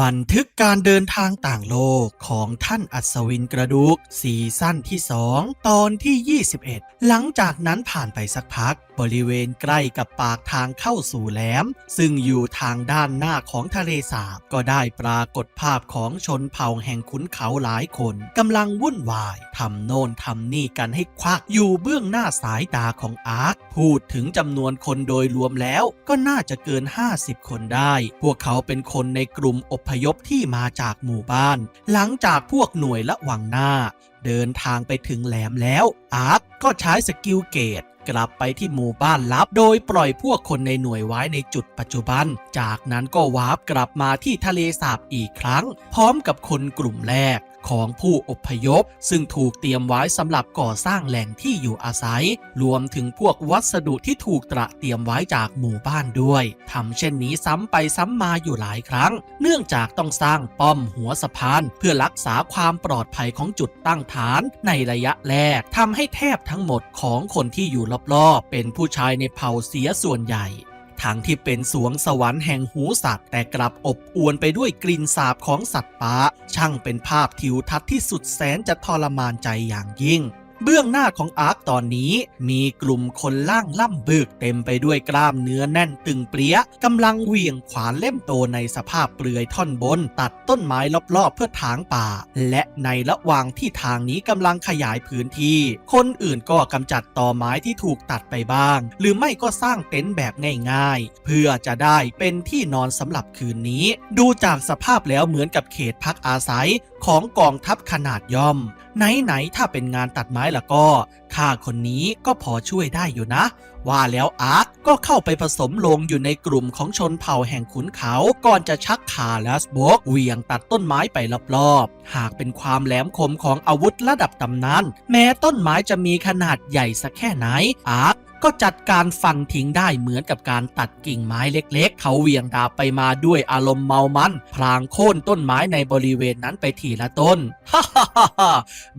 บันทึกการเดินทางต่างโลกของท่านอัศวินกระดูกซีซั่นที่ 2 ตอนที่ 21 หลังจากนั้นผ่านไปสักพัก บริเวณใกล้กับปากทางเข้าสู่แหลม ซึ่งอยู่ทางด้านหน้าของทะเลสาบก็ได้ปรากฏภาพของชนเผ่าแห่งขุนเขาหลายคนกำลังวุ่นวายทำโน่นทำนี่กันให้ควักอยู่เบื้องหน้าสายตาของอาร์คพูดถึงจำนวนคนโดยรวมแล้ว ก็น่าจะเกิน 50 คนได้ พวกเขาเป็นคนในกลุ่มอพยพที่มาจากหมู่บ้าน หลังจากพวกหน่วยละวังหน้าเดินทางไปถึงแหลมแล้ว อาร์คก็ใช้สกิลเกต กลับไปที่หมู่บ้านลับ โดยปล่อยพวกคนในหน่วยไว้ในจุดปัจจุบัน จากนั้นก็วาร์ปกลับมาที่ทะเลสาบอีกครั้ง พร้อมกับคนกลุ่มแรก ของผู้อพยพ ซึ่งถูกเตรียมไว้สำหรับก่อสร้างแหล่งที่อยู่อาศัย รวมถึงพวกวัสดุที่ถูกตระเตรียมไว้จากหมู่บ้านด้วยทำเช่นนี้ซ้ำไปซ้ำมาอยู่หลายครั้ง เนื่องจากต้องสร้างป้อมหัวสะพาน เพื่อรักษาความปลอดภัยของจุดตั้งฐานในระยะแรกทำให้แทบทั้งหมดของคนที่อยู่รอบๆเป็นผู้ชายในเผ่าเสียส่วนใหญ่ ทั้งที่เป็นสวงสวรรค์แห่งหูสัตว์ แต่กลับอบอวนไปด้วยกลิ่นสาบของสัตว์ป่าช่างเป็นภาพทิวทัศน์ที่สุดแสนจะทรมานใจอย่างยิ่ง เบื้องหน้าของอาร์คตอนนี้มีกลุ่มคนล่างล่ำบึกเต็มไปด้วยกล้ามเนื้อแน่นตึงเปรี้ยกำลังเหวี่ยงขวานเล่มโตในสภาพเปลือยท่อนบน ตัดต้นไม้รอบๆเพื่อถางป่า และในระหว่างที่ทางนี้กำลังขยายพื้นที่ คนอื่นก็กำจัดตอไม้ที่ถูกตัดไปบ้าง หรือไม่ก็สร้างเต็นท์แบบง่ายๆ เพื่อจะได้เป็นที่นอนสำหรับคืนนี้ ดูจากสภาพแล้วเหมือนกับเขตพักอาศัยของกองทัพขนาดย่อมไหนๆถ้าเป็นงานตัดไม้ละก็ข้าคนนี้ก็พอช่วยได้อยู่นะ ว่าแล้วอาร์ตก็เข้าไปผสมลงอยู่ในกลุ่มของชนเผ่าแห่งขุนเขาก่อนจะชักขาและสโบกเวียงตัดต้นไม้ไปรอบๆ หากเป็นความแหลมคมของอาวุธระดับตำนาน แม้ต้นไม้จะมีขนาดใหญ่สักแค่ไหนอาร์ต ก็จัดการฟันทิ้งได้เหมือนกับการตัดกิ่งไม้เล็ก ๆ เขาเหวี่ยงดาบไปมาด้วยอารมณ์เมามัน พลางโค่นต้นไม้ในบริเวณนั้นไปทีละต้น ฮ่าฮ่าฮ่า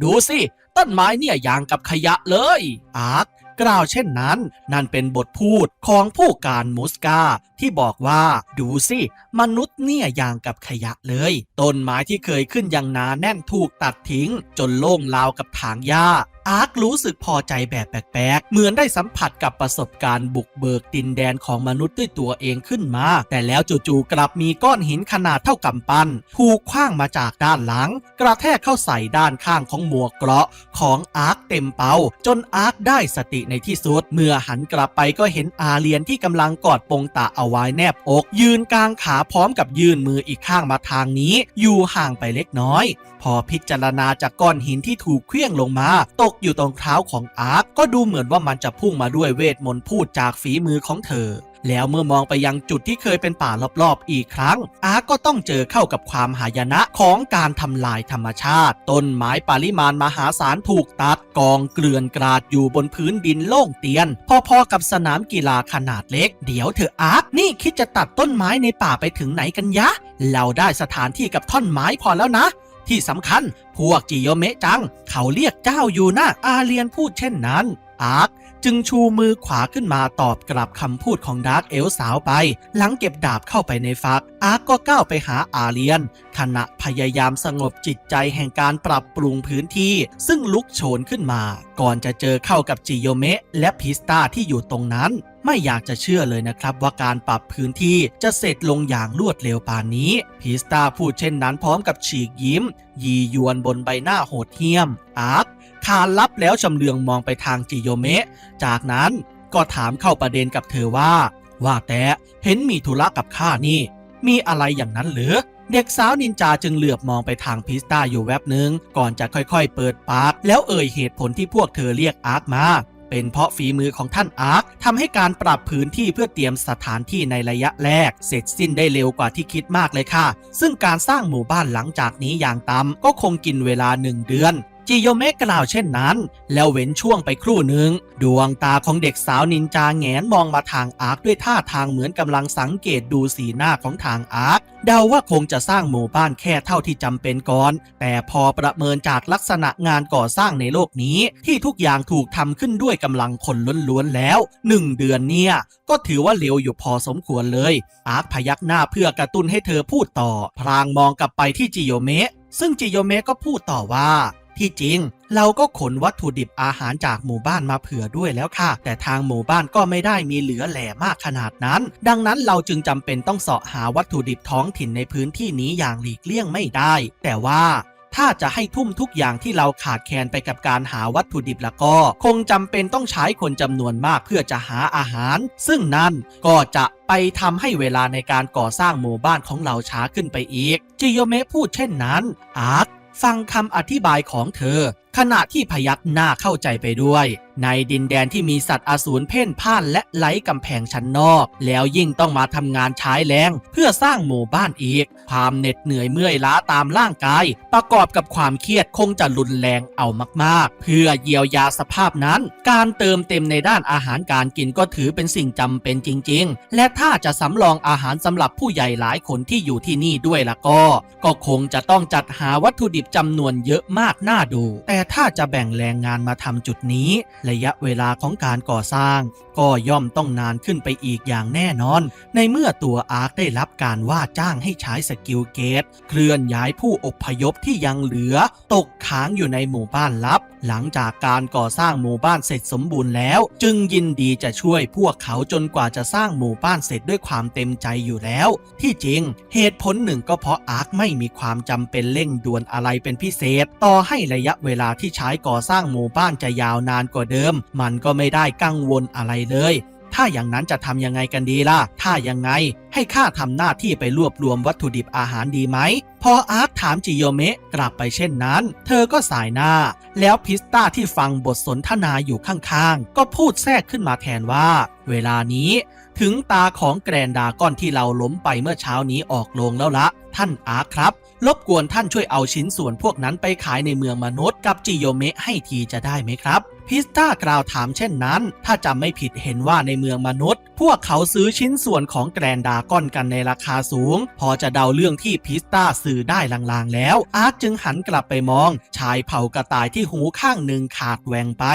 ดูสิ ต้นไม้เนี่ยอย่างกับขยะเลย อาร์กล่าวเช่นนั้น นั่นเป็นบทพูดของผู้การมูสกา ที่บอกว่าดูสิ มนุษย์เนี่ยอย่างกับขยะเลย ต้นไม้ที่เคยขึ้นอย่างหนาแน่นถูกตัดทิ้ง จนโล่งลาวกับถางหญ้าอาร์ครู้สึกพอใจแบบแปลกๆ เหมือนได้สัมผัสกับประสบการณ์บุกเบิกดินแดนของมนุษย์ด้วยตัวเองขึ้นมา แต่แล้วจู่ๆกลับมีก้อนหินขนาดเท่ากำปั้นถูกคว้างมาจากด้านหลัง กระแทกเข้าใส่ด้านข้างของหมวกเกราะของอาร์คเต็มเปาจนอาร์คได้สติในที่สุด เมื่อหันกลับไปก็เห็นอาเลียนที่กำลังกอดปงตะเอาไว้แนบอก ยืนกลางขาพร้อมกับยื่นมืออีกข้างมาทางนี้ อยู่ห่างไปเล็กน้อย พอพิจารณาจากก้อนหินที่ถูกเคลื่องลงมา ตกอยู่ตรงเท้าของอาร์คก็ดูเหมือนว่ามันจะพุ่งมาด้วยเวทมนต์พูดจากฝีมือของเธอ แล้วเมื่อมองไปยังจุดที่เคยเป็นป่ารอบๆอีกครั้ง อาร์ก็ต้องเจอเข้ากับความหายนะของการทำลายธรรมชาติ ต้นไม้ปริมาณมหาศาลถูกตัดกองเกลื่อนกราดอยู่บนพื้นดินโล่งเตียน พอๆกับสนามกีฬาขนาดเล็ก เดี๋ยวเธออาร์นี่คิดจะตัดต้นไม้ในป่าไปถึงไหนกันยะ เราได้สถานที่กับท่อนไม้พอแล้วนะที่สำคัญพวกจิโยเมะจัง เขาเรียกเจ้าอยู่นะอาเลียนพูดเช่นนั้น อาร์ค จึงชูมือขวาขึ้นมาตอบกลับคำพูดของดาร์กเอลสาวไป หลังเก็บดาบเข้าไปในฟัก อาร์คก็ก้าวไปหาอาเลียน ขณะพยายามสงบจิตใจแห่งการปรับปรุงพื้นที่ ซึ่งลุกโชนขึ้นมา ก่อนจะเจอเข้ากับจิโยเมะและพิสตาที่อยู่ตรงนั้นไม่อยากจะเชื่อเลยนะครับว่าการปรับพื้นที่จะเสร็จลงอย่างรวดเร็วปานนี้พิสตาพูดเช่นนั้นพร้อมกับฉีกยิ้ม ยียวนบนใบหน้าโหดเหี้ยมอาร์ค คานลับแล้วชำเลืองมองไปทางจิโยเมะ จากนั้นก็ถามเข้าประเด็นกับเธอว่า ว่าแต่เห็นมีธุระกับข้านี่ มีอะไรอย่างนั้นหรือ เด็กสาวนินจาจึงเหลือบมองไปทางพิสตาอยู่แวบหนึ่งก่อนจะค่อยๆ เปิดปาก แล้วเอ่ยเหตุผลที่พวกเธอเรียกอาร์คมาเป็นเพราะฝีมือของท่านอาร์คทำให้การปรับพื้นที่เพื่อเตรียมสถานที่ในระยะแรก เสร็จสิ้นได้เร็วกว่าที่คิดมากเลยค่ะ ซึ่งการสร้างหมู่บ้านหลังจากนี้อย่างต่ำก็คงกินเวลาหนึ่งเดือน จิโยเมะกล่าวเช่นนั้น แล้วเว้นช่วงไปครู่หนึ่ง ดวงตาของเด็กสาวนินจาแงนมองมาทางอาร์คด้วยท่าทางเหมือนกำลังสังเกตดูสีหน้าของทางอาร์คเดาว่าคงจะสร้างหมู่บ้านแค่เท่าที่จำเป็นก่อน แต่พอประเมินจากลักษณะงานก่อสร้างในโลกนี้ ที่ทุกอย่างถูกทำขึ้นด้วยกำลังคนล้วนๆแล้วหนึ่งเดือนเนี่ยก็ถือว่าเร็วอยู่พอสมควรเลย อาร์คพยักหน้าเพื่อกระตุ้นให้เธอพูดต่อ พลางมองกลับไปที่จิโยเมะซึ่งจิโยเมะก็พูดต่อว่า ที่จริง เราก็ขนวัตถุดิบอาหารจากหมู่บ้านมาเผื่อด้วยแล้วค่ะ แต่ทางหมู่บ้านก็ไม่ได้มีเหลือแหล่มากขนาดนั้น ดังนั้นเราจึงจำเป็นต้องเสาะหาวัตถุดิบท้องถิ่นในพื้นที่นี้อย่างหลีกเลี่ยงไม่ได้ แต่ว่าถ้าจะให้ทุ่มทุกอย่างที่เราขาดแคลนไปกับการหาวัตถุดิบแล้วก็ คงจำเป็นต้องใช้คนจำนวนมากเพื่อจะหาอาหาร ซึ่งนั่นก็จะไปทำให้เวลาในการก่อสร้างหมู่บ้านของเราช้าขึ้นไปอีกจิโยเมะพูดเช่นนั้นอาร์ ฟังคำอธิบายของเธอขณะที่พยักหน้าเข้าใจไปด้วย ในดินแดนที่มีสัตว์อสูรเพ่นพ่านและไล้กำแพงชั้นนอก แล้วยิ่งต้องมาทำงานใช้แรงเพื่อสร้างหมู่บ้านอีก ความเหน็ดเหนื่อยเมื่อยล้าตามร่างกาย ประกอบกับความเครียดคงจะรุนแรงเอามากๆ เพื่อเยียวยาสภาพนั้น การเติมเต็มในด้านอาหารการกินก็ถือเป็นสิ่งจำเป็นจริง ๆ และถ้าจะสำรองอาหารสำหรับผู้ใหญ่หลายคนที่อยู่ที่นี่ด้วยละก็ ก็คงจะต้องจัดหาวัตถุดิบจำนวนเยอะมากน่าดูแต่ถ้าจะแบ่งแรงงานมาทำจุดนี้ ระยะเวลาของการก่อสร้าง ก็ย่อมต้องนานขึ้นไปอีกอย่างแน่นอน ในเมื่อตัวอาร์คได้รับการว่าจ้างให้ใช้สกิลเกต เคลื่อนย้ายผู้อพยพที่ยังเหลือ ตกค้างอยู่ในหมู่บ้านลับ หลังจากการก่อสร้างหมู่บ้านเสร็จสมบูรณ์แล้ว จึงยินดีจะช่วยพวกเขาจนกว่าจะสร้างหมู่บ้านเสร็จด้วยความเต็มใจอยู่แล้ว ที่จริง เหตุผลหนึ่งก็เพราะอาร์คไม่มีความจำเป็นเร่งด่วนอะไรเป็นพิเศษ ต่อให้ระยะเวลาที่ใช้ก่อสร้างหมู่บ้านจะยาวนานกว่าเดิม มันก็ไม่ได้กังวลอะไรเลย ถ้าอย่างนั้นจะทำยังไงกันดีล่ะ ถ้ายังไง ให้ข้าทำหน้าที่ไปรวบรวมวัตถุดิบอาหารดีไหม พออาร์ตถามจิโยเมะกลับไปเช่นนั้น เธอก็สายหน้า แล้วพิสตาที่ฟังบทสนทนาอยู่ข้างๆ ก็พูดแทรกขึ้นมาแทนว่า เวลานี้ ถึงตาของแกรนดาก้อนที่เราล้มไปเมื่อเช้านี้ออกลงแล้วละท่านอาร์ครับรบกวนท่านช่วยเอาชิ้นส่วนพวกนั้นไปขายในเมืองมนุษย์กับจิโยเมะให้ทีจะได้ไหมครับ พิสตากล่าวถามเช่นนั้น ถ้าจำไม่ผิดเห็นว่าในเมืองมนุษย์ พวกเขาซื้อชิ้นส่วนของแกรนดาก้อนกันในราคาสูง พอจะเดาเรื่องที่พิสตาสื่อได้ลางๆแล้ว อาร์ตจึงหันกลับไปมอง ชายเผ่ากระต่ายที่หูข้างหนึ่งขาดแหวงไป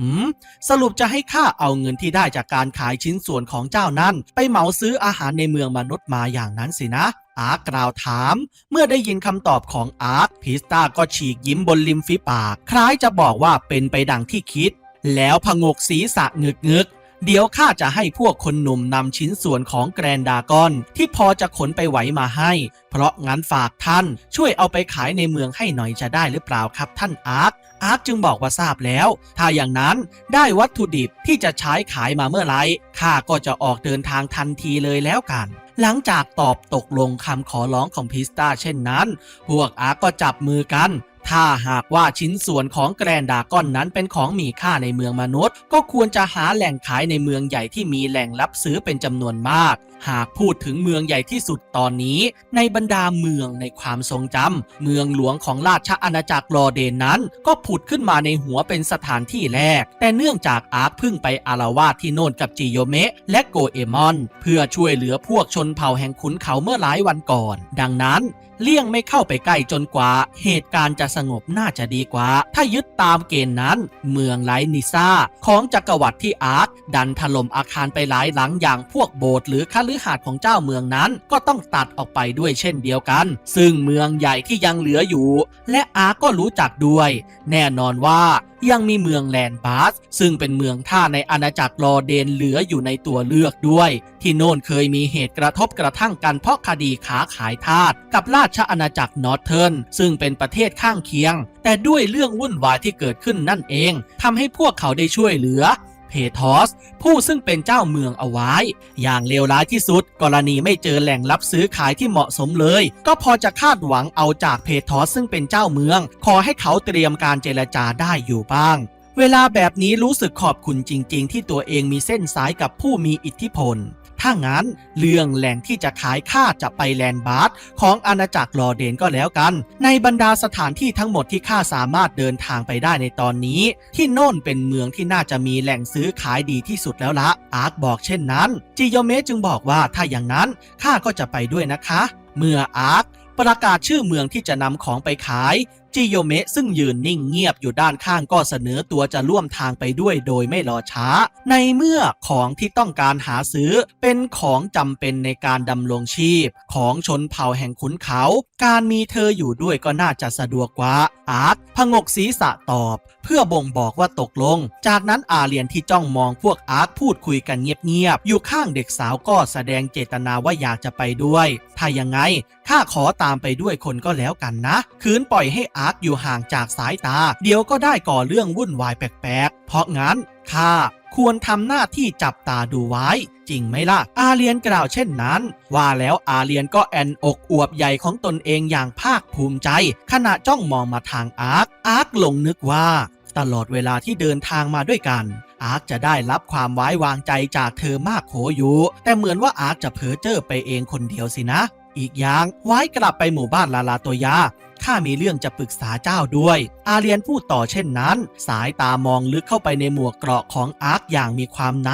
หืม สรุปจะให้ข้าเอาเงินที่ได้จากการขายชิ้นส่วนของเจ้านั้น ไปเหมาซื้ออาหารในเมืองมนุษย์มาอย่างนั้นสินะอาร์กล่าวถาม เมื่อได้ยินคำตอบของอาร์คพิสตาก็ฉีกยิ้มบนริมฝีปาก คล้ายจะบอกว่าเป็นไปดังที่คิด แล้วพงกศีรษะเงึกเงึกเดี๋ยวข้าจะให้พวกคนหนุ่มนำชิ้นส่วนของแกรนดากอน ที่พอจะขนไปไหวมาให้ เพราะงั้นฝากท่าน ช่วยเอาไปขายในเมืองให้หน่อยจะได้หรือเปล่าครับท่านอาร์ค อาร์คจึงบอกว่าทราบแล้ว ถ้าอย่างนั้นได้วัตถุดิบที่จะใช้ขายมาเมื่อไรข้าก็จะออกเดินทางทันทีเลยแล้วกัน หลังจากตอบตกลงคำขอร้องของพิสตาเช่นนั้น พวกอาร์ก็จับมือกัน ถ้าหากว่าชิ้นส่วนของแกรนดาก้อนนั้นเป็นของมีค่าในเมืองมนุษย์ ก็ควรจะหาแหล่งขายในเมืองใหญ่ที่มีแหล่งรับซื้อเป็นจำนวนมาก หากพูดถึงเมืองใหญ่ที่สุดตอนนี้ ในบรรดาเมืองในความทรงจำเมืองหลวงของราชอาณาจักรรอเดนนั้น ก็ผุดขึ้นมาในหัวเป็นสถานที่แรก แต่เนื่องจากอาร์คพึ่งไปอารวาสที่โน่นกับจิโยเมะและโกเอมอน เพื่อช่วยเหลือพวกชนเผ่าแห่งขุนเขาเมื่อหลายวันก่อน ดังนั้น เลี่ยงไม่เข้าไปใกล้จนกว่า เหตุการณ์จะสงบน่าจะดีกว่า ถ้ายึดตามเกณฑ์นั้น เมืองไลนิซาของจักรวรรดิที่อาร์คดันถล่มอาคารไปหลายหลังอย่างพวกโบสถ์หรือคฤหาสน์ของเจ้าเมืองนั้นก็ต้องตัดออกไปด้วยเช่นเดียวกัน ซึ่งเมืองใหญ่ที่ยังเหลืออยู่ และอาร์คก็รู้จักด้วย แน่นอนว่ายังมีเมืองแลนบาส ซึ่งเป็นเมืองท่าในอาณาจักรรอเดนเหลืออยู่ในตัวเลือกด้วย ที่โน่นเคยมีเหตุกระทบกระทั่งกันเพราะคดีขาขายทาสกับราชอาณาจักรนอร์เทิร์นซึ่งเป็นประเทศข้างเคียง แต่ด้วยเรื่องวุ่นวายที่เกิดขึ้นนั่นเองทำให้พวกเขาได้ช่วยเหลือเพทอส ผู้ซึ่งเป็นเจ้าเมืองเอาไว้ อย่างเลวร้ายที่สุด กรณีไม่เจอแหล่งรับซื้อขายที่เหมาะสมเลย ก็พอจะคาดหวังเอาจากเพทอสซึ่งเป็นเจ้าเมือง ขอให้เขาเตรียมการเจรจาได้อยู่บ้าง เวลาแบบนี้รู้สึกขอบคุณจริง ๆ ที่ตัวเองมีเส้นสายกับผู้มีอิทธิพล ถ้างั้นเรื่องแหล่งที่จะขายข้าจะไปแลนด์บาร์ของอาณาจักรลอเดนก็แล้วกัน ในบรรดาสถานที่ทั้งหมดที่ข้าสามารถเดินทางไปได้ในตอนนี้ ที่โน่นเป็นเมืองที่น่าจะมีแหล่งซื้อขายดีที่สุดแล้วละอาร์คบอกเช่นนั้นจิโยเมจึงบอกว่าถ้าอย่างนั้นข้าก็จะไปด้วยนะคะ เมื่ออาร์คประกาศชื่อเมืองที่จะนำของไปขาย จิโยเมะซึ่งยืนนิ่งเงียบอยู่ด้านข้างก็เสนอตัวจะร่วมทางไปด้วยโดยไม่รอช้า ในเมื่อของที่ต้องการหาซื้อเป็นของจำเป็นในการดำรงชีพ ของชนเผ่าแห่งขุนเขา การมีเธออยู่ด้วยก็น่าจะสะดวกกว่า อาร์ตพงกศีรษะตอบ เพื่อบ่งบอกว่าตกลง จากนั้นอาเรียนที่จ้องมองพวกอาร์ตพูดคุยกันเงียบๆอยู่ข้างเด็กสาวก็แสดงเจตนาว่าอยากจะไปด้วย ถ้ายังไงข้าขอตามไปด้วยคนก็แล้วกันนะ คืนปล่อยให้อาร์ตอยู่ห่างจากสายตา เดี๋ยวก็ได้ก่อเรื่องวุ่นวายแปลกๆ เพราะงั้นข้าควรทำหน้าที่จับตาดูไว้ จริงไหมล่ะ อาเรียนกล่าวเช่นนั้น ว่าแล้วอาเรียนก็แอนอกอวบใหญ่ของตนเองอย่างภาคภูมิใจ ขณะจ้องมองมาทางอาร์คอาร์คลงนึกว่า ตลอดเวลาที่เดินทางมาด้วยกัน อาร์คจะได้รับความไว้วางใจจากเธอมากโขอยู่แต่เหมือนว่าอาร์คจะเผลอเจ้อไปเองคนเดียวสินะ อีกอย่างไว้กลับไปหมู่บ้านลาลาตัวยา ข้ามีเรื่องจะปรึกษาเจ้าด้วย อาเรียนพูดต่อเช่นนั้น สายตามองลึกเข้าไปในหมวกเกราะของอาร์คอย่างมีความใน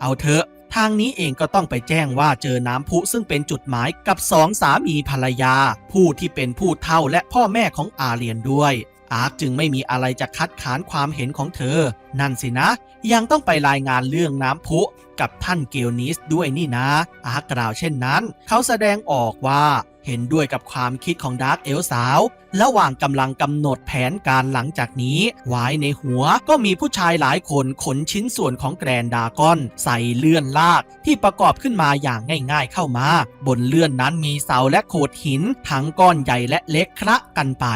เอาเถอะ ทางนี้เองก็ต้องไปแจ้งว่าเจอน้ำพุซึ่งเป็นจุดหมายกับสองสามีภรรยา ผู้ที่เป็นผู้เฒ่าและพ่อแม่ของอาเรียนด้วยอาร์คจึงไม่มีอะไรจะคัดค้านความเห็นของเธอ นั่นสินะ ยังต้องไปรายงานเรื่องน้ำพุกับท่านเกลนิสด้วยนี่นะ อาร์คกล่าวเช่นนั้น เขาแสดงออกว่า เห็นด้วยกับความคิดของดาร์กเอลสาวระหว่างกำลังกำหนดแผนการหลังจากนี้ ไว้ในหัวก็มีผู้ชายหลายคนขนชิ้นส่วนของแกรนดากอน ใส่เลื่อนลากที่ประกอบขึ้นมาอย่างง่ายๆเข้ามา บนเลื่อนนั้นมีเสาและโขดหิน ทั้งก้อนใหญ่และเล็กคละกันไป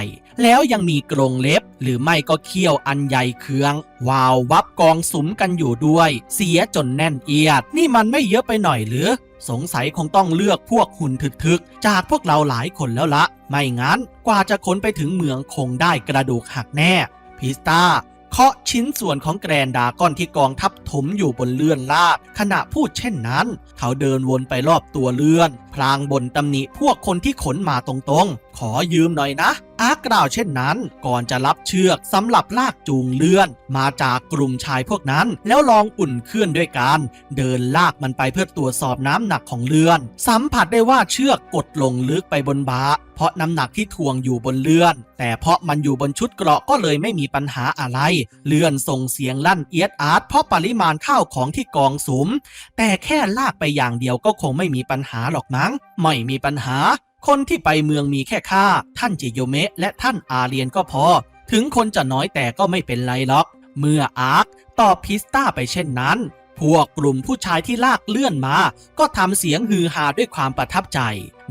แล้วยังมีกรงเล็บ หรือไม่ก็เขี้ยวอันใหญ่เคือง วาววับกองสุมกันอยู่ด้วย เสียจนแน่นเอียด นี่มันไม่เยอะไปหน่อยหรือ สงสัยคงต้องเลือกพวกหุ่นถึกๆ จากพวกเราหลายคนแล้วละ ไม่งั้นกว่าจะขนไปถึงเมืองคงได้กระดูกหักแน่ พิสตาเคาะชิ้นส่วนของแกรนดากอนที่กองทัพถมอยู่บนเลื่อนลาก ขณะพูดเช่นนั้น เขาเดินวนไปรอบตัวเลื่อน พลางบนตำหนิพวกคนที่ขนมาตรงๆ ขอยืมหน่อยนะ อาร์กล่าวเช่นนั้น ก่อนจะรับเชือกสำหรับลากจูงเลื่อน มาจากกลุ่มชายพวกนั้น แล้วลองอุ่นเคลื่อนด้วยการ เดินลากมันไปเพื่อตรวจสอบน้ำหนักของเลื่อน สัมผัสได้ว่าเชือกกดลงลึกไปบนบาเพราะน้ำหนักที่ทวงอยู่บนเลื่อน แต่เพราะมันอยู่บนชุดเกราะก็เลยไม่มีปัญหาอะไร เลื่อนส่งเสียงลั่นเอียดอาร์ตเพราะปริมาณข้าวของที่กองสุม แต่แค่ลากไปอย่างเดียวก็คงไม่มีปัญหาหรอกมั้ง ไม่มีปัญหา คนที่ไปเมืองมีแค่ข้าท่านจิโยเมะและท่านอาเรียนก็พอ ถึงคนจะน้อยแต่ก็ไม่เป็นไรหรอก เมื่ออาร์คตอบพิสตาไปเช่นนั้น พวกกลุ่มผู้ชายที่ลากเลื่อนมา ก็ทำเสียงฮือฮาด้วยความประทับใจ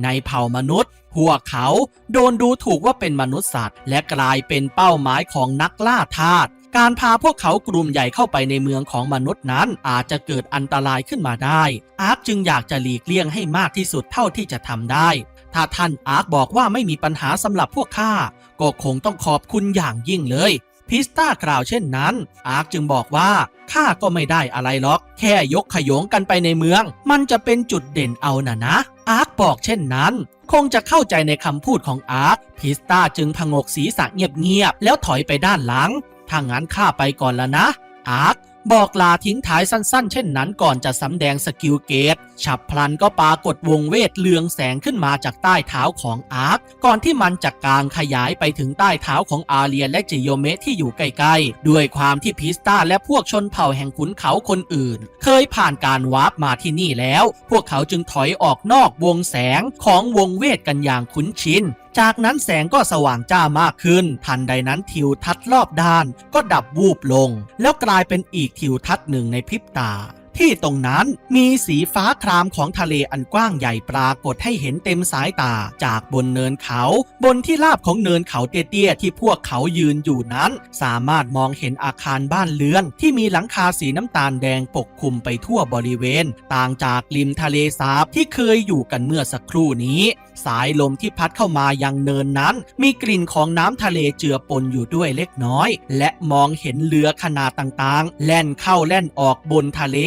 ในเผ่ามนุษย์ พวกเขาโดนดูถูกว่าเป็นมนุษย์สัตว์ และกลายเป็นเป้าหมายของนักล่าทาสการพาพวกเขากลุ่มใหญ่เข้าไปในเมืองของมนุษย์นั้น อาจจะเกิดอันตรายขึ้นมาได้ อาร์คจึงอยากจะหลีกเลี่ยงให้มากที่สุดเท่าที่จะทำได้ ถ้าท่านอาร์คบอกว่าไม่มีปัญหาสำหรับพวกข้าก็คงต้องขอบคุณอย่างยิ่งเลยพิสตากล่าวเช่นนั้น อาร์คจึงบอกว่าข้าก็ไม่ได้อะไรหรอก แค่ยกขยงกันไปในเมือง มันจะเป็นจุดเด่นเอาน่ะนะ อาร์คบอกเช่นนั้น คงจะเข้าใจในคำพูดของอาร์คพิสตาจึงพงกศีรษะเงียบๆแล้วถอยไปด้านหลังถ้างั้นข้าไปก่อนแล้วนะ อาร์ค บอกลาทิ้งท้ายสั้นๆ เช่นนั้นก่อนจะสำแดงสกิลเกต ฉับพลันก็ปรากฏวงเวทเลืองแสงขึ้นมาจากใต้เท้าของอาร์ค ก่อนที่มันจะกางขยายไปถึงใต้เท้าของอาเรียนและจิโยเมะที่อยู่ใกล้ๆ ด้วยความที่พิสตาและพวกชนเผ่าแห่งขุนเขาคนอื่น เคยผ่านการวาร์ปมาที่นี่แล้ว พวกเขาจึงถอยออกนอกวงแสงของวงเวทกันอย่างคุ้นชิน จากนั้นแสงก็สว่างจ้ามากขึ้น ทันใดนั้นทิวทัศน์รอบด้านก็ดับวูบลง แล้วกลายเป็นอีกทิวทัศน์หนึ่งในพริบตาที่ตรงนั้นมีสีฟ้าครามของทะเลอันกว้างใหญ่ปรากฏให้เห็นเต็มสายตาจากบนเนินเขา บนที่ราบของเนินเขาเตี้ยๆที่พวกเขายืนอยู่นั้น สามารถมองเห็นอาคารบ้านเรือน ที่มีหลังคาสีน้ำตาลแดงปกคลุมไปทั่วบริเวณ ต่างจากริมทะเลสาบที่เคยอยู่กันเมื่อสักครู่นี้สายลมที่พัดเข้ามายังเนินนั้น มีกลิ่นของน้ำทะเลเจือปนอยู่ด้วยเล็กน้อย และมองเห็นเรือขนาดต่างๆ แล่นเข้าแล่นออกบนทะเล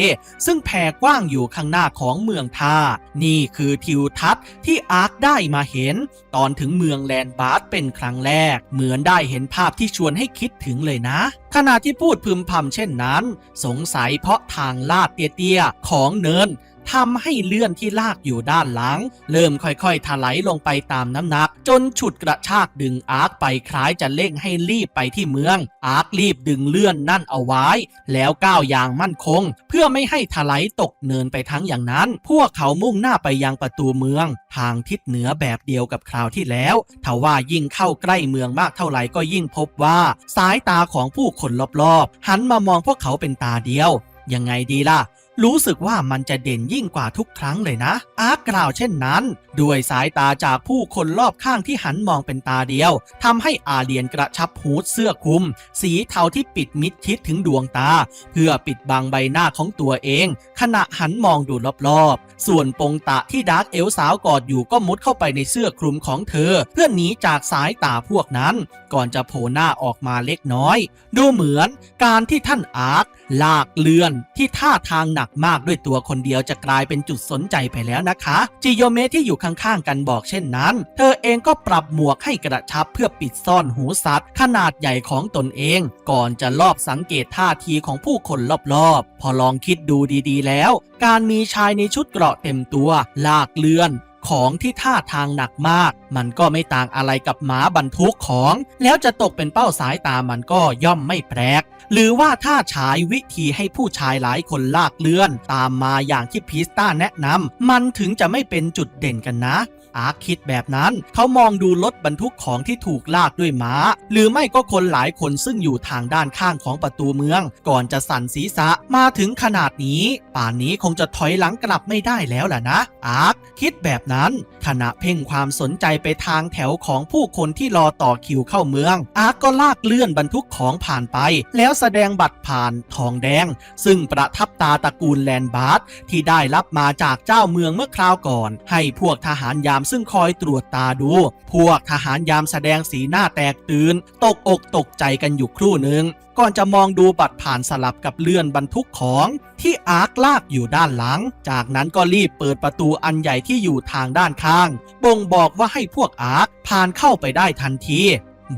ซึ่งแผ่กว้างอยู่ข้างหน้าของเมืองท่า นี่คือทิวทัศน์ที่อาร์คได้มาเห็น ตอนถึงเมืองแลนด์บาร์ดเป็นครั้งแรก เหมือนได้เห็นภาพที่ชวนให้คิดถึงเลยนะ ขณะที่พูดพึมพำเช่นนั้น สงสัยเพราะทางลาดเตี้ยๆของเนิน ทำให้เลื่อนที่ลากอยู่ด้านหลัง เริ่มค่อยๆถลายลงไปตามน้ำหนัก จนฉุดกระชากดึงอาร์คไปคล้ายจะเร่งให้รีบไปที่เมือง อาร์ครีบดึงเลื่อนนั่นเอาไว้ แล้วก้าวอย่างมั่นคง เพื่อไม่ให้ถลายตกเนินไปทั้งอย่างนั้น พวกเขามุ่งหน้าไปยังประตูเมือง ทางทิศเหนือแบบเดียวกับคราวที่แล้วทว่ายิ่งเข้าใกล้เมืองมากเท่าไหร่ก็ยิ่งพบว่า สายตาของผู้คนรอบๆ หันมามองพวกเขาเป็นตาเดียว ยังไงดีล่ะ รู้สึกว่ามันจะเด่นยิ่งกว่าทุกครั้งเลยนะ อาร์คกล่าวเช่นนั้น ด้วยสายตาจากผู้คนรอบข้างที่หันมองเป็นตาเดียวทำให้อาเลียนกระชับฮูดเสื้อคลุม สีเทาที่ปิดมิดชิดถึงดวงตา เพื่อปิดบังใบหน้าของตัวเอง ขณะหันมองดูรอบๆ ส่วนปงตะที่ดาร์กเอลสาวกอดอยู่ก็มุดเข้าไปในเสื้อคลุมของเธอ เพื่อหนีจากสายตาพวกนั้น ก่อนจะโผล่หน้าออกมาเล็กน้อย ดูเหมือนการที่ท่านอาร์คลากเลื่อนที่ท่าทางหนักมากด้วยตัวคนเดียวจะกลายเป็นจุดสนใจไปแล้วนะคะ จิโยเมะที่อยู่ข้างๆกันบอกเช่นนั้น เธอเองก็ปรับหมวกให้กระชับเพื่อปิดซ่อนหูสัตว์ ขนาดใหญ่ของตนเอง ก่อนจะลอบสังเกตท่าทีของผู้คนรอบๆ พอลองคิดดูดีๆแล้ว การมีชายในชุดเกราะเต็มตัว ลากเลื่อน ของที่ท่าทางหนักมาก มันก็ไม่ต่างอะไรกับหมาบรรทุกของ แล้วจะตกเป็นเป้าสายตามันก็ย่อมไม่แปลกหรือว่าถ้าฉายวิธีให้ผู้ชายหลายคนลากเลื่อน ตามมาอย่างที่พีสต้าแนะนำมันถึงจะไม่เป็นจุดเด่นกันนะ อาร์คคิดแบบนั้น เขามองดูรถบรรทุกของที่ถูกลากด้วยม้า หรือไม่ก็คนหลายคนซึ่งอยู่ทางด้านข้างของประตูเมือง ก่อนจะสั่นศีรษะมาถึงขนาดนี้ ป่านนี้คงจะถอยหลังกลับไม่ได้แล้วล่ะนะ อาร์คคิดแบบนั้น ขณะเพ่งความสนใจไปทางแถวของผู้คนที่รอต่อคิวเข้าเมือง อาร์คก็ลากเลื่อนบรรทุกของผ่านไป แล้วแสดงบัตรผ่านทองแดง ซึ่งประทับตาตระกูลแลนบาร์ดที่ได้รับมาจากเจ้าเมืองเมื่อคราวก่อน ให้พวกทหารยามซึ่งคอยตรวจตาดู พวกทหารยามแสดงสีหน้าแตกตื่น ตกอกตกใจกันอยู่ครู่หนึ่งก่อนจะมองดูบัตรผ่านสลับกับเลื่อนบรรทุกของที่อาร์คลากอยู่ด้านหลัง จากนั้นก็รีบเปิดประตูอันใหญ่ที่อยู่ทางด้านข้าง บ่งบอกว่าให้พวกอาร์คผ่านเข้าไปได้ทันที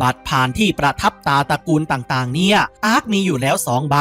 บัตรผ่านที่ประทับตาตระกูลต่างๆ เนี่ย อาร์คมีอยู่แล้วสองใบ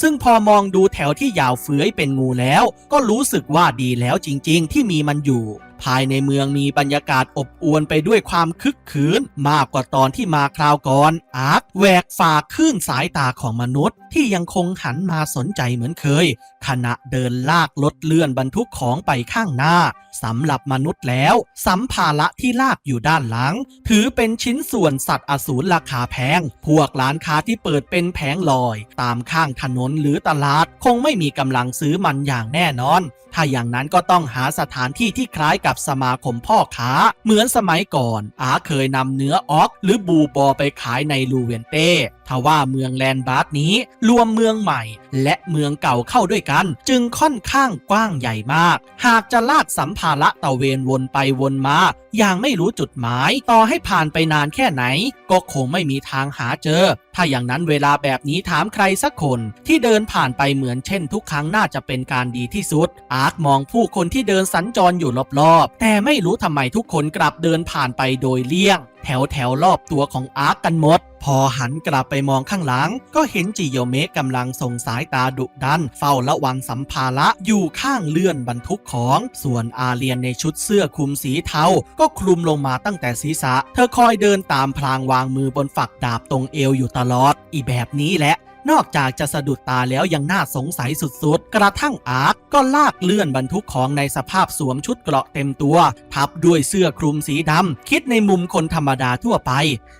ซึ่งพอมองดูแถวที่ยาวเฟื้อยเป็นงูแล้ว ก็รู้สึกว่าดีแล้วจริง ๆ ที่มีมันอยู่ ภายในเมืองมีบรรยากาศอบอวลไปด้วยความคึกคืนมากกว่าตอนที่มาคราวก่อนอาร์คแหวกฝ่าคลื่นสายตาของมนุษย์ ที่ยังคงหันมาสนใจเหมือนเคย ขณะเดินลากรถเลื่อนบรรทุกของไปข้างหน้าสำหรับมนุษย์แล้ว สัมภาระที่ลากอยู่ด้านหลัง ถือเป็นชิ้นส่วนสัตว์อสูรราคาแพง พวกร้านค้าที่เปิดเป็นแผงลอย ตามข้างถนนหรือตลาด คงไม่มีกำลังซื้อมันอย่างแน่นอน ถ้าอย่างนั้นก็ต้องหาสถานที่ที่คล้ายกับสมาคมพ่อค้า เหมือนสมัยก่อน อาเคยนำเนื้อออกหรือบูบอไปขายในลูเวนเต้ ทว่าเมืองแลนบาร์ดนี้รวมเมืองใหม่ และเมืองเก่าเข้าด้วยกัน จึงค่อนข้างกว้างใหญ่มาก หากจะลากสัมภาระตะเวนวนไปวนมา อย่างไม่รู้จุดหมาย ต่อให้ผ่านไปนานแค่ไหน ก็คงไม่มีทางหาเจอ ถ้าอย่างนั้นเวลาแบบนี้ถามใครสักคนที่เดินผ่านไปเหมือนเช่นทุกครั้งน่าจะเป็นการดีที่สุด อาร์คมองผู้คนที่เดินสัญจรอยู่รอบๆ แต่ไม่รู้ทำไมทุกคนกลับเดินผ่านไปโดยเลี่ยงแถวแถวรอบตัวของอาร์กกันหมด พอหันกลับไปมองข้างหลัง ก็เห็นจิโยเมะกำลังส่งสายตาดุดัน เฝ้าระวังสัมภาระอยู่ข้างเลื่อนบรรทุกของ ส่วนอาเลียนในชุดเสื้อคลุมสีเทา ก็คลุมลงมาตั้งแต่ศีรษะ เธอคอยเดินตามพลางวางมือบนฝักดาบตรงเอวอยู่ตลอด อีแบบนี้แหละ นอกจากจะสะดุดตาแล้วยังน่าสงสัยสุดๆ กระทั่งอาร์คก็ลากเลื่อนบรรทุกของในสภาพสวมชุดเกราะเต็มตัว ทับด้วยเสื้อคลุมสีดำคิดในมุมคนธรรมดาทั่วไป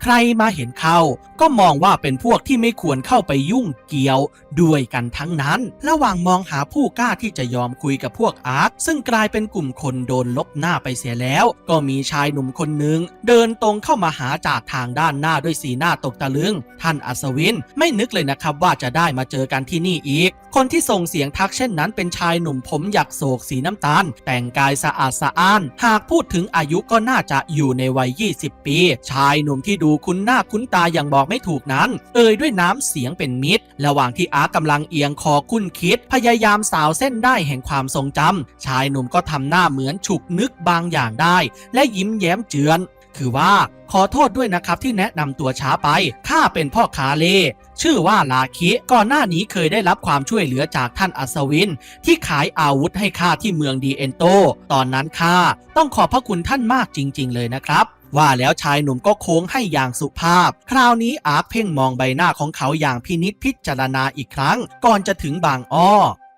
ใครมาเห็นเขาก็มองว่าเป็นพวกที่ไม่ควรเข้าไปยุ่งเกี่ยวด้วยกันทั้งนั้น ระหว่างมองหาผู้กล้าที่จะยอมคุยกับพวกอาร์คซึ่งกลายเป็นกลุ่มคนโดนลบหน้าไปเสียแล้ว ก็มีชายหนุ่มคนหนึ่งเดินตรงเข้ามาหาจากทางด้านหน้าด้วยสีหน้าตกตะลึง ท่านอัศวินไม่นึกเลยนะครับว่าจะได้มาเจอกันที่นี่อีก คนที่ส่งเสียงทักเช่นนั้นเป็นชายหนุ่มผมหยักโศกสีน้ำตาล แต่งกายสะอาดสะอ้าน หากพูดถึงอายุก็น่าจะอยู่ในวัย 20 ปี ชายหนุ่มที่ดูคุ้นหน้าคุ้นตาอย่างบอกไม่ถูกนั้น เอ่ยด้วยน้ำเสียงเป็นมิตร ระหว่างที่อาร์ตกำลังเอียงคอคุ้นคิด พยายามสาวเส้นได้แห่งความทรงจำชายหนุ่มก็ทำหน้าเหมือนฉุกนึกบางอย่างได้ และยิ้มแย้มเจือน คือว่าขอโทษด้วยนะครับที่แนะนำตัวช้าไป ข้าเป็นพ่อค้าเล่ ชื่อว่าลาคิก่อนหน้านี้เคยได้รับความช่วยเหลือจากท่านอัศวิน ที่ขายอาวุธให้ข้าที่เมืองดีเอนโต ตอนนั้นข้าต้องขอบพระคุณท่านมากจริง ๆ เลยนะครับว่าแล้วชายหนุ่มก็โค้งให้อย่างสุภาพ คราวนี้อาร์คเพ่งมองใบหน้าของเขาอย่างพินิษพิจารณาอีกครั้ง ก่อนจะถึงบางอ้อ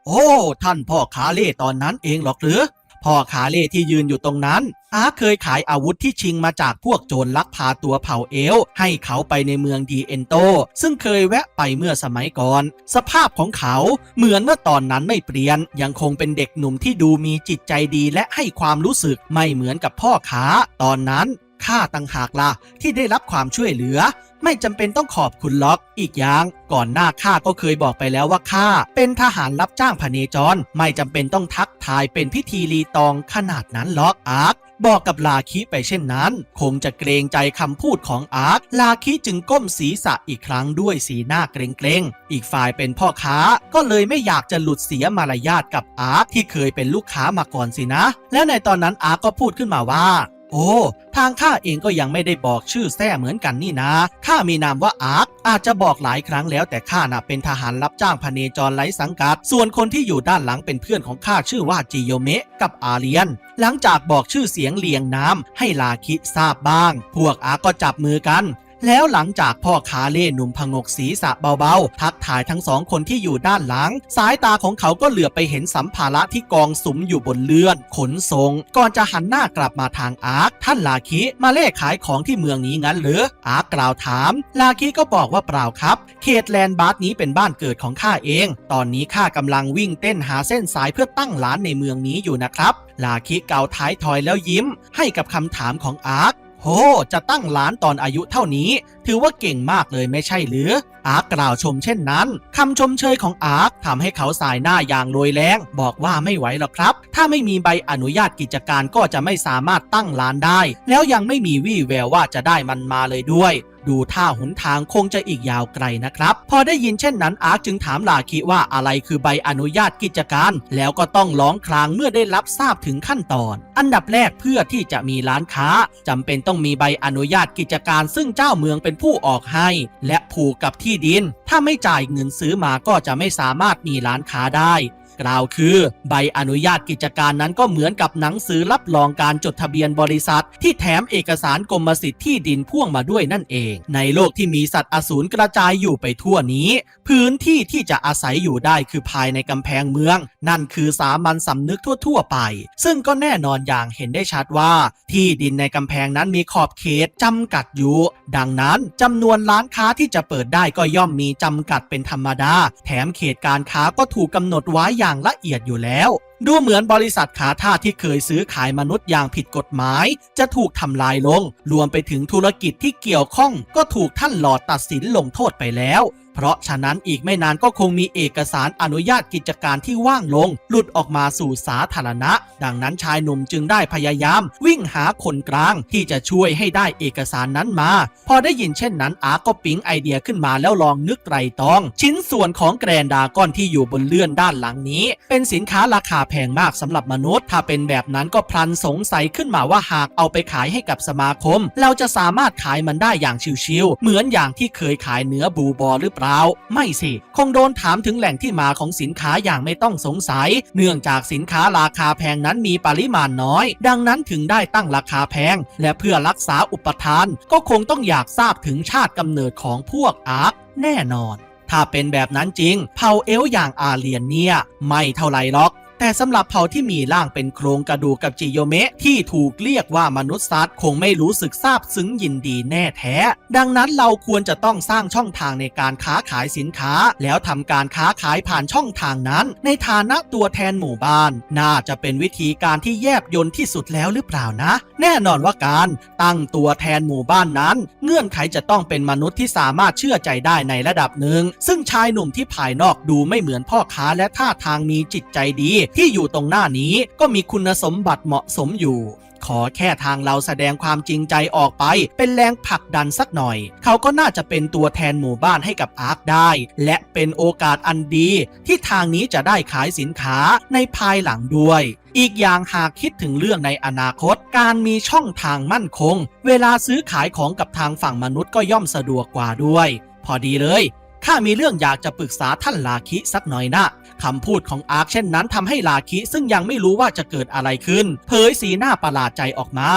โอ้ ท่านพ่อคาเล่ตอนนั้นเองหรอกหรือ พ่อขาเล่ที่ยืนอยู่ตรงนั้น อาเคยขายอาวุธที่ชิงมาจากพวกโจรลักพาตัวเผ่าเอล ให้เขาไปในเมืองดีเอนโต ซึ่งเคยแวะไปเมื่อสมัยก่อน สภาพของเขาเหมือนเมื่อตอนนั้นไม่เปลี่ยน ยังคงเป็นเด็กหนุ่มที่ดูมีจิตใจดีและให้ความรู้สึกไม่เหมือนกับพ่อค้า ตอนนั้นข้าต่างหากล่ะที่ได้รับความช่วยเหลือ ไม่จำเป็นต้องขอบคุณล็อก อีกอย่างก่อนหน้าข้าก็เคยบอกไปแล้วว่าข้าเป็นทหารรับจ้างพเนจร ไม่จำเป็นต้องทักทายเป็นพิธีรีตองขนาดนั้นล็อกอาร์คบอกกับลาคิไปเช่นนั้น คงจะเกรงใจคำพูดของอาร์คลาคิจึงก้มศีรษะอีกครั้งด้วยสีหน้าเกรงๆอีกฝ่ายเป็นพ่อค้าก็เลยไม่อยากจะหลุดเสียมารยาทกับอาร์คที่เคยเป็นลูกค้ามาก่อนสินะ แล้วในตอนนั้นอาร์คก็พูดขึ้นมาว่า โอ้ ทางข้าเองก็ยังไม่ได้บอกชื่อแท้เหมือนกันนี่นะ ข้ามีนามว่าอาร์ค อาจจะบอกหลายครั้งแล้วแต่ข้าน่ะเป็นทหารรับจ้างพเนจรไร้สังกัด ส่วนคนที่อยู่ด้านหลังเป็นเพื่อนของข้าชื่อว่าจิโยเมะกับอาเรียน หลังจากบอกชื่อเสียงเลียงน้ำให้ลาคิทราบบ้าง พวกอาร์คก็จับมือกัน แล้วหลังจากพ่อคาเล่หนุ่มพงกศีรษะเบาๆ ทักทายทั้งสองคนที่อยู่ด้านหลัง สายตาของเขาก็เหลือไปเห็นสัมภาระที่กองสุมอยู่บนเลื่อน ขนส่งก่อนจะหันหน้ากลับมาทางอาร์คท่านลาคิมาเล่ขายของที่เมืองนี้งั้นหรืออาร์คกล่าวถาม ลาคิก็บอกว่าเปล่าครับ เขตแลนด์บาร์นี้เป็นบ้านเกิดของข้าเอง ตอนนี้ข้ากำลังวิ่งเต้นหาเส้นสายเพื่อตั้งร้านในเมืองนี้อยู่นะครับลาคิเกาท้ายทอยแล้วยิ้ม ให้กับคำถามของอาร์ค โห จะตั้งร้านตอนอายุเท่านี้ ถือว่าเก่งมากเลยไม่ใช่หรือ อาร์กกล่าวชมเช่นนั้นคำชมเชยของอาร์กทำให้เขาสายหน้าอย่างโรยแรง บอกว่าไม่ไหวหรอกครับ ถ้าไม่มีใบอนุญาตกิจการก็จะไม่สามารถตั้งร้านได้ แล้วยังไม่มีวี่แววว่าจะได้มันมาเลยด้วย ดูท่าหนทางคงจะอีกยาวไกลนะครับ พอได้ยินเช่นนั้นอาร์คจึงถามลาคิว่าอะไรคือใบอนุญาตกิจการ แล้วก็ต้องร้องครางเมื่อได้รับทราบถึงขั้นตอน อันดับแรกเพื่อที่จะมีร้านค้าจำเป็นต้องมีใบอนุญาตกิจการซึ่งเจ้าเมืองเป็นผู้ออกให้ และผูกกับที่ดิน ถ้าไม่จ่ายเงินซื้อมาก็จะไม่สามารถมีร้านค้าได้ กล่าวคือใบอนุญาตกิจการนั้นก็เหมือนกับหนังสือรับรองการจดทะเบียนบริษัท ที่แถมเอกสารกรมสิทธิ์ที่ดินพ่วงมาด้วยนั่นเอง ในโลกที่มีสัตว์อสูรกระจายอยู่ไปทั่วนี้ พื้นที่ที่จะอาศัยอยู่ได้คือภายในกำแพงเมือง นั่นคือสามัญสำนึกทั่ว ๆ ไป ซึ่งก็แน่นอนอย่างเห็นได้ชัดว่า ที่ดินในกำแพงนั้นมีขอบเขตจำกัดอยู่ ดังนั้นจำนวนร้านค้าที่จะเปิดได้ก็ย่อมมีจำกัดเป็นธรรมดา แถมเขตการค้าก็ถูกกำหนดไว้อย่างละเอียดอยู่แล้ว ดูเหมือนบริษัทขาท่าที่เคยซื้อขายมนุษย์อย่างผิดกฎหมาย จะถูกทำลายลง รวมไปถึงธุรกิจที่เกี่ยวข้อง ก็ถูกท่านหลอดตัดสินลงโทษไปแล้ว เพราะฉะนั้นอีกไม่นานก็คงมีเอกสารอนุญาตกิจการที่ว่างลง หลุดออกมาสู่สาธารณะ ดังนั้นชายหนุ่มจึงได้พยายาม วิ่งหาคนกลางที่จะช่วยให้ได้เอกสารนั้นมา พอได้ยินเช่นนั้นอาก็ปิ๊งไอเดียขึ้นมาแล้วลองนึกไตรตรอง ชิ้นส่วนของแกรนดากอนที่อยู่บนเลื่อนด้านหลังนี้ เป็นสินค้าราคาแแพงมากสำหรับมนุษย์ ถ้าเป็นแบบนั้นก็พลันสงสัยขึ้นมาว่าหากเอาไปขายให้กับสมาคม เราจะสามารถขายมันได้อย่างชิวๆเหมือนอย่างที่เคยขายเนื้อบูบอหรือเปล่า ไม่สิ คงโดนถามถึงแหล่งที่มาของสินค้าอย่างไม่ต้องสงสัย เนื่องจากสินค้าราคาแพงนั้นมีปริมาณน้อย ดังนั้นถึงได้ตั้งราคาแพง และเพื่อรักษาอุปทาน ก็คงต้องอยากทราบถึงชาติกำเนิดของพวกอาร์คแน่นอน ถ้าเป็นแบบนั้นจริง เผ่าเอลอย่างอาเลียนเนี่ย ไม่เท่าไรหรอก แต่สำหรับเผ่าที่มีร่างเป็นโครงกระดูกกับจิโยเมะที่ถูกเรียกว่ามนุษย์ซัดคงไม่รู้สึกซาบซึ้งยินดีแน่แท้ ดังนั้นเราควรจะต้องสร้างช่องทางในการค้าขายสินค้า แล้วทำการค้าขายผ่านช่องทางนั้น ในฐานะตัวแทนหมู่บ้าน น่าจะเป็นวิธีการที่แยบยลที่สุดแล้วหรือเปล่านะ แน่นอนว่าการตั้งตัวแทนหมู่บ้านนั้น เงื่อนไขจะต้องเป็นมนุษย์ที่สามารถเชื่อใจได้ในระดับหนึ่งซึ่งชายหนุ่มที่ภายนอกดูไม่เหมือนพ่อค้าและท่าทางมีจิตใจดีที่อยู่ตรงหน้านี้ก็มีคุณสมบัติเหมาะสมอยู่ ขอแค่ทางเราแสดงความจริงใจออกไป เป็นแรงผลักดันสักหน่อย เขาก็น่าจะเป็นตัวแทนหมู่บ้านให้กับอาร์คได้ และเป็นโอกาสอันดี ที่ทางนี้จะได้ขายสินค้าในภายหลังด้วยอีกอย่างหากคิดถึงเรื่องในอนาคต การมีช่องทางมั่นคง เวลาซื้อขายของกับทางฝั่งมนุษย์ก็ย่อมสะดวกกว่าด้วย พอดีเลย ข้ามีเรื่องอยากจะปรึกษาท่านลาคิสักหน่อยนะคำพูดของอาร์คเช่นนั้นทำให้ลาคิซึ่งยังไม่รู้ว่าจะเกิดอะไรขึ้น เผยสีหน้าประหลาดใจออกมา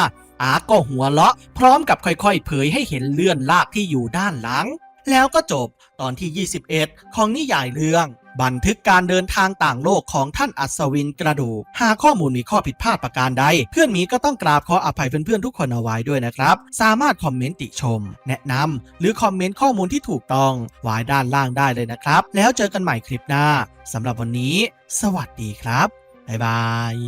อาร์คก็หัวเราะ พร้อมกับค่อยๆ เผยให้เห็นเลื่อนลากที่อยู่ด้านหลัง แล้วก็จบตอนที่ 21 ของนิยายเรื่อง บันทึกการเดินทางต่างโลกของท่านอัศวินกระดูก หากข้อมูลมีข้อผิดพลาดประการใด เพื่อนมีก็ต้องกราบขออภัยเพื่อนๆทุกคนเอาไว้ด้วยนะครับ สามารถคอมเมนต์ติชม แนะนำหรือคอมเมนต์ข้อมูลที่ถูกต้องไว้ด้านล่างได้เลยนะครับ แล้วเจอกันใหม่คลิปหน้าสำหรับวันนี้ สวัสดีครับบ๊ายบาย